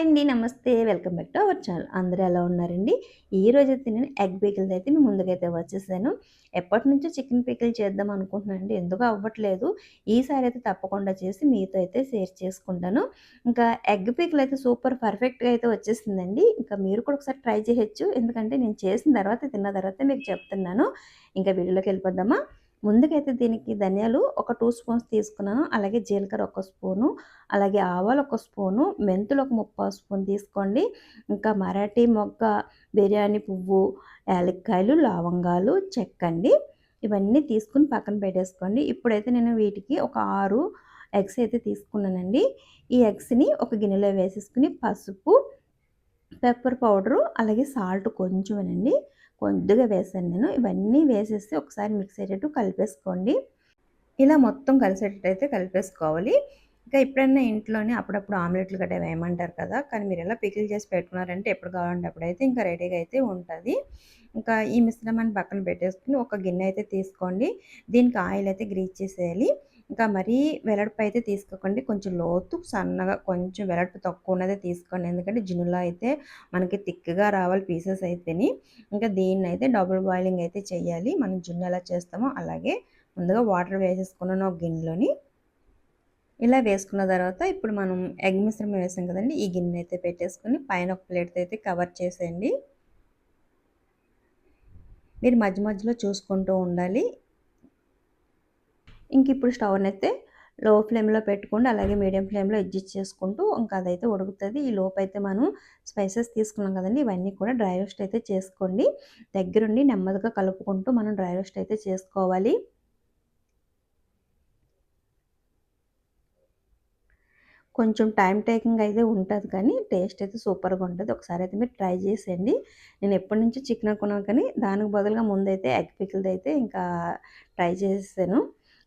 Hi అండి నమస్తే. Welcome back to our channel. అందరూ ఎలా ఉన్నారండి? ఈ రోజు అయితే నేను ఎగ్ పికిల్స్ అయితే మీ ముందుకైతే వచ్చేసాను. ఎప్పటి నుంచో చికెన్ పికిల్ చేద్దాం అనుకుంటున్నానండి ఎందుకు అవ్వట్లేదు. ఈసారి అయితే తప్పకుండా చేసి మీతో అయితే షేర్ చేసుకుంటాను. ఇంకా ఎగ్ పికిల్ అయితే సూపర్ పర్ఫెక్ట్గా అయితే వచ్చేసిందండి. ఇంకా మీరు కూడా ఒకసారి ట్రై చేయొచ్చు. ఎందుకంటే నేను చేసిన తర్వాత తిన్న తర్వాత మీకు చెప్తున్నాను. ఇంకా వీడియోలోకి వెళ్ళిపోద్దామా ముందుకైతే దీనికి ధనియాలు ఒక టూ స్పూన్స్ తీసుకున్నాను. అలాగే జీలకర్ర ఒక స్పూను అలాగే ఆవాలు ఒక స్పూను మెంతులు ఒక ముప్పై స్పూన్ తీసుకోండి. ఇంకా మరాఠీ మొగ్గ బిర్యానీ పువ్వు యాలక్కాయలు లవంగాలు చెక్కండి. ఇవన్నీ తీసుకుని పక్కన పెట్టేసుకోండి. ఇప్పుడైతే నేను వీటికి ఒక ఆరు ఎగ్స్ అయితే తీసుకున్నానండి. ఈ ఎగ్స్ని ఒక గిన్నెలో వేసేసుకుని పసుపు పెప్పర్ పౌడరు అలాగే సాల్ట్ కొంచెమేనండి. కొద్దిగా వేసాను నేను. ఇవన్నీ వేసేసి ఒకసారి మిక్స్ అయ్యేటట్టు కలిపేసుకోండి. ఇలా మొత్తం కలిసేటట్టు అయితే కలిపేసుకోవాలి. ఇంకా ఎప్పుడైనా ఇంట్లోనే అప్పుడప్పుడు ఆమ్లెట్లు గట్రా వేయమంటారు కదా కానీ మీరు ఎలా పికిల్ చేసి పెట్టుకున్నారంటే ఎప్పుడు కావాలంటే అప్పుడైతే ఇంకా రెడీగా అయితే ఉంటుంది. ఇంకా ఈ మిశ్రమాన్ని పక్కన పెట్టేసుకుని ఒక గిన్నె అయితే తీసుకోండి. దీనికి ఆయిల్ అయితే గ్రీజ్ చేసేయాలి. ఇంకా మరీ వెలడుపు అయితే తీసుకోకండి. కొంచెం లోతు సన్నగా కొంచెం వెలడుపు తక్కువ ఉన్నదే తీసుకోండి. ఎందుకంటే జినులో అయితే మనకి థిక్గా రావాలి పీసెస్ అయితేని. ఇంకా దీన్ని అయితే డబుల్ బాయిలింగ్ అయితే చేయాలి. మనం జున్ను ఎలా చేస్తామో అలాగే ముందుగా వాటర్ వేసేసుకున్నాను ఒక గిన్నెలోని ఇలా వేసుకున్న తర్వాత ఇప్పుడు మనం ఎగ్ మిశ్రమం వేసాం కదండి. ఈ గిన్నె అయితే పెట్టేసుకుని పైన ఒక ప్లేట్ అయితే కవర్ చేసేయండి. మీరు మధ్య మధ్యలో చూసుకుంటూ ఉండాలి. ఇంక ఇప్పుడు స్టవ్ని అయితే లో ఫ్లేమ్లో పెట్టుకోండి. అలాగే మీడియం ఫ్లేమ్లో అడ్జస్ట్ చేసుకుంటూ ఇంకా అదైతే ఉడుకుతుంది. ఈ లోపు అయితే మనం స్పైసెస్ తీసుకున్నాం కదండి ఇవన్నీ కూడా డ్రై రోస్ట్ అయితే చేసుకోండి. దగ్గరుండి నెమ్మదిగా కలుపుకుంటూ మనం డ్రై రోస్ట్ అయితే చేసుకోవాలి. కొంచెం టైం టేకింగ్ అయితే ఉంటుంది కానీ టేస్ట్ అయితే సూపర్గా ఉంటుంది. ఒకసారి అయితే మీరు ట్రై చేసేయండి. నేను ఎప్పటి నుంచి చికెన్ అనుకున్నాను కానీ దానికి బదులుగా ముందైతే ఎగ్ పికిల్ది అయితే ఇంకా ట్రై చేసేసాను.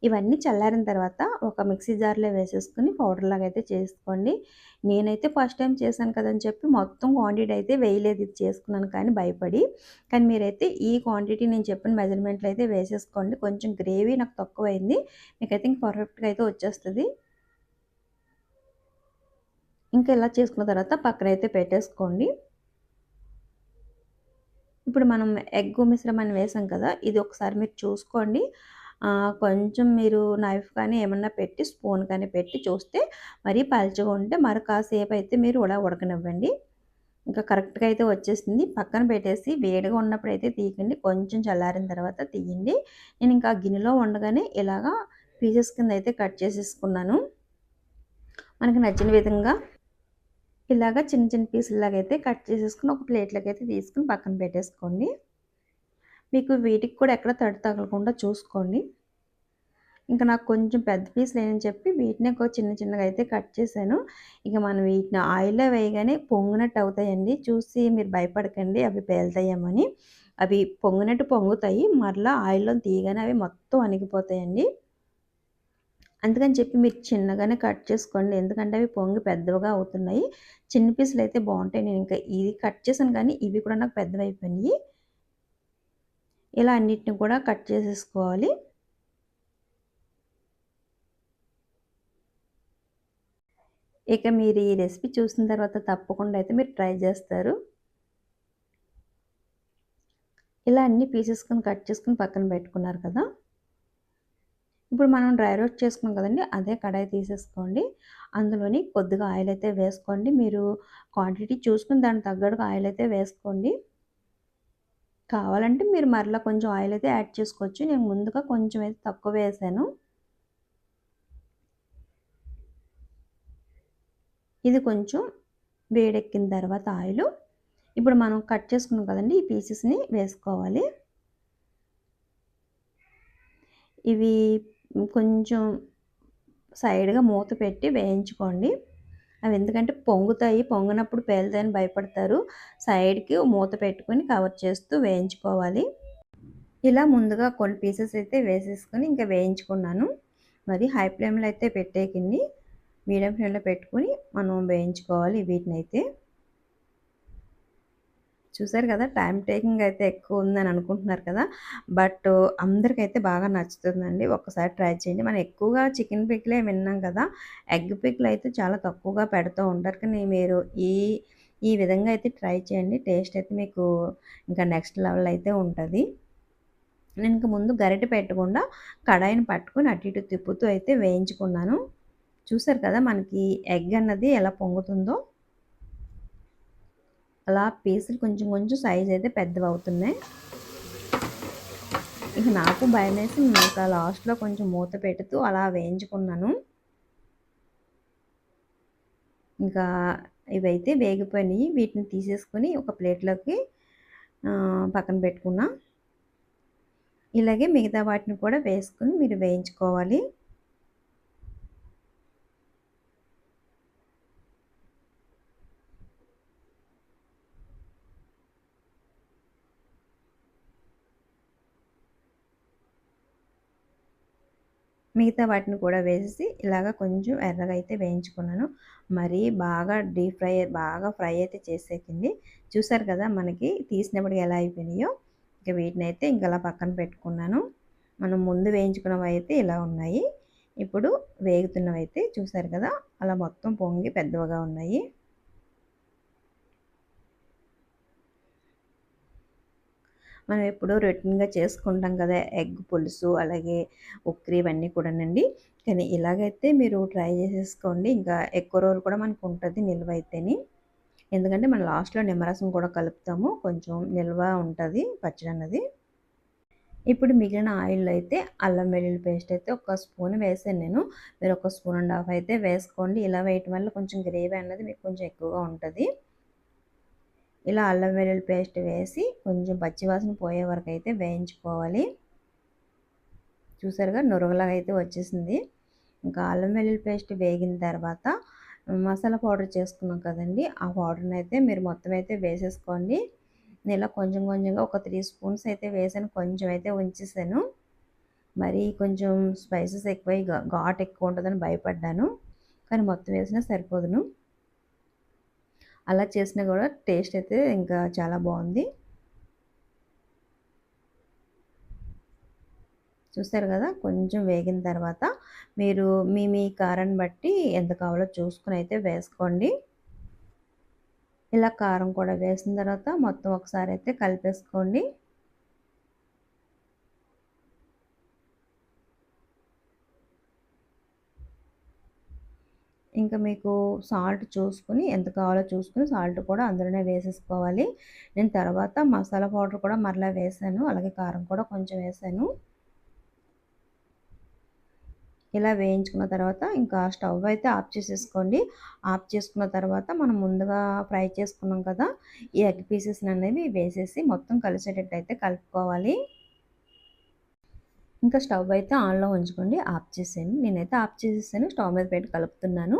ఇవన్నీ చల్లారిన తర్వాత ఒక మిక్సీ జార్లో వేసేసుకుని పౌడర్ లాగా అయితే చేసుకోండి. నేనైతే ఫస్ట్ టైం చేశాను కదని చెప్పి మొత్తం క్వాంటిటీ అయితే వేయలేదు ఇది చేసుకున్నాను కానీ భయపడి. కానీ మీరైతే ఈ క్వాంటిటీ నేను చెప్పిన మెజర్మెంట్లో అయితే వేసేసుకోండి. కొంచెం గ్రేవీ నాకు తక్కువైంది. మీకైతే ఇంక పర్ఫెక్ట్గా అయితే వచ్చేస్తుంది. ఇంకా ఇలా చేసుకున్న తర్వాత పక్కన అయితే పెట్టేసుకోండి. ఇప్పుడు మనం ఎగ్ మిశ్రమాన్ని వేసాం కదా ఇది ఒకసారి మీరు చూసుకోండి. కొంచెం మీరు నైఫ్ కానీ ఏమన్నా పెట్టి స్పూన్ కానీ పెట్టి చూస్తే మరీ పలచగా ఉంటే మరి కాసేపు అయితే మీరు ఉడా ఉడకనివ్వండి. ఇంకా కరెక్ట్గా అయితే వచ్చేసింది. పక్కన పెట్టేసి వేడిగా ఉన్నప్పుడు అయితే తీయకండి. కొంచెం చల్లారిన తర్వాత తీయండి. నేను ఇంకా గిన్నెలో ఉండగానే ఇలాగా పీసెస్ కింద అయితే కట్ చేసేసుకున్నాను. మనకి నచ్చిన విధంగా ఇలాగా చిన్న చిన్న పీసులాగైతే అయితే కట్ చేసేసుకుని ఒక ప్లేట్లోకి అయితే తీసుకుని పక్కన పెట్టేసుకోండి. మీకు వీటికి కూడా ఎక్కడ తడి తగలకుండా చూసుకోండి. ఇంకా నాకు కొంచెం పెద్ద పీస్ లేని చెప్పి వీటిని ఒక చిన్న చిన్నగా అయితే కట్ చేశాను. ఇక మనం వీటిని ఆయిల్లో వేయగానే పొంగినట్టు అవుతాయండి. చూసి మీరు భయపడకండి అవి పేలుతాయేమని. అవి పొంగినట్టు పొంగుతాయి మరలా ఆయిల్లో తీయగానే అవి మొత్తం అణిగిపోతాయండి. అందుకని చెప్పి మీరు చిన్నగానే కట్ చేసుకోండి. ఎందుకంటే అవి పొంగి పెద్దవిగా అవుతున్నాయి. చిన్న పీసులు అయితే బాగుంటాయి. నేను ఇంకా ఇది కట్ చేశాను కానీ ఇవి కూడా నాకు పెద్దవి అయిపోయినాయి. ఇలా అన్నిటిని కూడా కట్ చేసేసుకోవాలి. ఇక మీరు ఈ రెసిపీ చూసిన తర్వాత తప్పకుండా అయితే మీరు ట్రై చేస్తారు. ఇలా అన్ని పీసెస్కొని కట్ చేసుకుని పక్కన పెట్టుకున్నారు కదా. ఇప్పుడు మనం డ్రై రోస్ట్ చేసుకున్నాం కదండి అదే కడాయి తీసేసుకోండి. అందులోని కొద్దిగా ఆయిల్ అయితే వేసుకోండి. మీరు క్వాంటిటీ చూసుకుని దానికి తగ్గట్టుగా ఆయిల్ అయితే వేసుకోండి. కావాలంటే మీరు మరలా కొంచెం ఆయిల్ అయితే యాడ్ చేసుకోవచ్చు. నేను ముందుగా కొంచెం అయితే తక్కువ వేసాను. ఇది కొంచెం వేడెక్కిన తర్వాత ఆయిల్ ఇప్పుడు మనం కట్ చేసుకున్నాం కదండి ఈ పీసెస్ని వేసుకోవాలి. ఇవి కొంచెం సైడ్గా మూత పెట్టి వేయించుకోండి. అవి ఎందుకంటే పొంగుతాయి పొంగినప్పుడు పేలుతాయని భయపడతారు. సైడ్కి మూత పెట్టుకొని కవర్ చేస్తూ వేయించుకోవాలి. ఇలా ముందుగా కొన్ని పీసెస్ అయితే వేసేసుకొని ఇంకా వేయించుకున్నాను. మరి హై ఫ్లేమ్లో అయితే పెట్టేకింది మీడియం ఫ్లేమ్లో పెట్టుకొని మనం వేయించుకోవాలి వీటిని అయితే చూసారు కదా టైం టేకింగ్ అయితే ఎక్కువ ఉందని అనుకుంటున్నారు కదా. బట్ అందరికైతే బాగా నచ్చుతుందండి. ఒక్కసారి ట్రై చేయండి. మనం ఎక్కువగా చికెన్ పిక్లే విన్నాం కదా ఎగ్ పిక్లు అయితే చాలా తక్కువగా పెడుతూ ఉంటారు. కానీ మీరు ఈ ఈ విధంగా అయితే ట్రై చేయండి. టేస్ట్ అయితే మీకు ఇంకా నెక్స్ట్ లెవెల్ అయితే ఉంటుంది. నేను ఇంక ముందు గరిటె పెట్టకుండా కడాయిని పట్టుకొని అటు ఇటు తిప్పుతూ అయితే వేయించుకున్నాను. చూసారు కదా మనకి ఎగ్ అన్నది ఎలా పొంగుతుందో. అలా పీసులు కొంచెం కొంచెం సైజ్ అయితే పెద్దవి అవుతున్నాయి ఇక నాకు భయం వేసి ఇంకా లాస్ట్లో కొంచెం మూత పెడుతూ అలా వేయించుకున్నాను. ఇంకా ఇవైతే వేగిపోయినాయి. వీటిని తీసేసుకొని ఒక ప్లేట్లోకి పక్కన పెట్టుకున్నా. ఇలాగే మిగతా వాటిని కూడా వేసుకొని మీరు వేయించుకోవాలి. మిగతా వాటిని కూడా వేసి ఇలాగ కొంచెం ఎర్రగా అయితే వేయించుకున్నాను. మరీ బాగా డీప్ ఫ్రై బాగా ఫ్రై అయితే చేసేకింది చూసారు కదా మనకి తీసినప్పటికి ఎలా అయిపోయినాయో. ఇక వీటిని అయితే ఇంకా అలా పక్కన పెట్టుకున్నాను. మనం ముందు వేయించుకున్నవి అయితే ఇలా ఉన్నాయి. ఇప్పుడు వేగుతున్నవి అయితే చూసారు కదా అలా మొత్తం పొంగి పెద్దవిగా ఉన్నాయి. మనం ఎప్పుడూ రొటీన్గా చేసుకుంటాం కదా ఎగ్ పులుసు అలాగే ఉక్కిరి ఇవన్నీ కూడానండి. కానీ ఇలాగైతే మీరు ట్రై చేసేసుకోండి. ఇంకా ఎక్కువ రోజులు కూడా మనకు ఉంటుంది నిల్వ అయితేని. ఎందుకంటే మనం లాస్ట్లో నిమ్మరసం కూడా కలుపుతాము. కొంచెం నిల్వ ఉంటుంది పచ్చడి అన్నది. ఇప్పుడు మిగిలిన ఆయిల్ అయితే అల్లం వెల్లుల్లి పేస్ట్ అయితే ఒక స్పూన్ వేసాను నేను. మీరు ఒక స్పూన్ అండ్ హాఫ్ అయితే వేసుకోండి. ఇలా వేయటం వల్ల కొంచెం గ్రేవీ అన్నది మీకు కొంచెం ఎక్కువగా ఉంటుంది. ఇలా అల్లం వెల్లుల్లి పేస్ట్ వేసి కొంచెం పచ్చివాసన పోయే వరకు అయితే వేయించుకోవాలి. చూసారుగా నురగలాగా అయితే వచ్చేసింది. ఇంకా అల్లం వెల్లుల్లి పేస్ట్ వేగిన తర్వాత మసాలా పౌడర్ చేసుకున్నాం కదండి ఆ పౌడర్ని అయితే మీరు మొత్తం అయితే వేసేసుకోండి. నేను ఇలా కొంచెం కొంచెంగా ఒక త్రీ స్పూన్స్ అయితే వేసాను కొంచెం అయితే ఉంచేసాను. మరి కొంచెం స్పైసెస్ ఎక్కువై ఘాట్ ఎక్కువ ఉంటుందని భయపడ్డాను కానీ మొత్తం వేసినా సరిపోదును. అలా చేసినా కూడా టేస్ట్ అయితే ఇంకా చాలా బాగుంది. చూస్తారు కదా? కొంచెం వేగిన తర్వాత మీరు మీ మీ కారాన్ని బట్టి ఎంత కావాలో చూసుకుని అయితే వేసుకోండి. ఇలా కారం కూడా వేసిన తర్వాత మొత్తం ఒకసారి అయితే కలిపేసుకోండి. ఇంకా మీకు సాల్ట్ చూసుకుని ఎంత కావాలో చూసుకుని సాల్ట్ కూడా అందులోనే వేసేసుకోవాలి. నేను తర్వాత మసాలా పౌడర్ కూడా మరలా వేసాను. అలాగే కారం కూడా కొంచెం వేసాను. ఇలా వేయించుకున్న తర్వాత ఇంకా స్టవ్ అయితే ఆఫ్ చేసేసుకోండి. ఆఫ్ చేసుకున్న తర్వాత మనం ముందుగా ఫ్రై చేసుకున్నాం కదా ఈ ఎగ్ పీసెస్ అనేవి వేసేసి మొత్తం కలిసేటట్టు అయితే కలుపుకోవాలి. ఇంకా స్టవ్ అయితే ఆన్లో ఉంచుకోండి. ఆఫ్ చేసేయండి. నేనైతే ఆఫ్ చేసేసాను. స్టవ్ మీద పెట్టి కలుపుతున్నాను.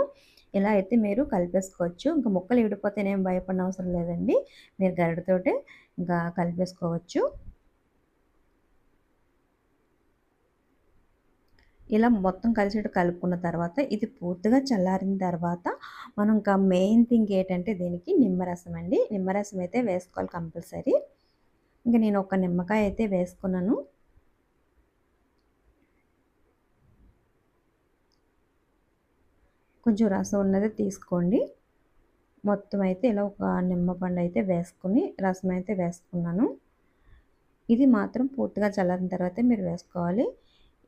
ఇలా అయితే మీరు కలిపేసుకోవచ్చు. ఇంకా ముక్కలు విడిపోతేనేం భయపడిన అవసరం లేదండి. మీరు గరిటతోటే ఇంకా కలిపేసుకోవచ్చు. ఇలా మొత్తం కలిసేట్టు కలుపుకున్న తర్వాత ఇది పూర్తిగా చల్లారిన తర్వాత మనం ఇంకా మెయిన్ థింగ్ ఏంటంటే దీనికి నిమ్మరసం అండి. నిమ్మరసం అయితే వేసుకోవాలి కంపల్సరీ. ఇంకా నేను ఒక నిమ్మకాయ అయితే వేసుకున్నాను. కొంచెం రసం ఉన్నది తీసుకోండి. మొత్తం అయితే ఇలా ఒక నిమ్మపండు అయితే వేసుకుని రసం అయితే వేసుకున్నాను. ఇది మాత్రం పూర్తిగా చల్లారిన తర్వాత మీరు వేసుకోవాలి.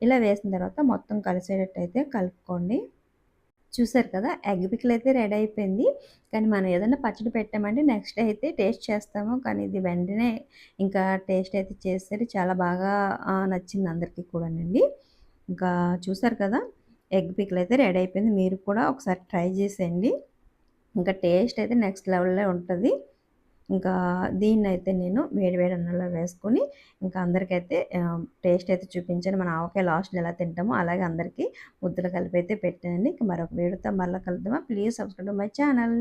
ఇలా వేసిన తర్వాత మొత్తం కలిసేటట్టు అయితే కలుపుకోండి. చూసారు కదా ఎగ్ పిక్కలు అయితే రెడీ అయిపోయింది. కానీ మనం ఏదైనా పచ్చడి పెట్టామంటే నెక్స్ట్ అయితే టేస్ట్ చేస్తాము. కానీ ఇది వెంటనే ఇంకా టేస్ట్ అయితే చేస్తే చాలా బాగా నచ్చింది అందరికీ కూడానండి. ఇంకా చూసారు కదా ఎగ్ పిక్లు అయితే రెడీ అయిపోయింది. మీరు కూడా ఒకసారి ట్రై చేసేయండి. ఇంకా టేస్ట్ అయితే నెక్స్ట్ లెవెల్లో ఉంటుంది. ఇంకా దీన్ని అయితే నేను వేడి వేడి అన్నంలో వేసుకొని ఇంకా అందరికైతే టేస్ట్ అయితే చూపించాను. మన ఆవకాయ లాస్ట్లో ఎలా తింటామో అలాగే అందరికీ ముద్దలు కలిపి అయితే పెట్టానండి. ఇంకా మరొక వేడితో మళ్ళీ కలుద్దామా? Please subscribe my channel.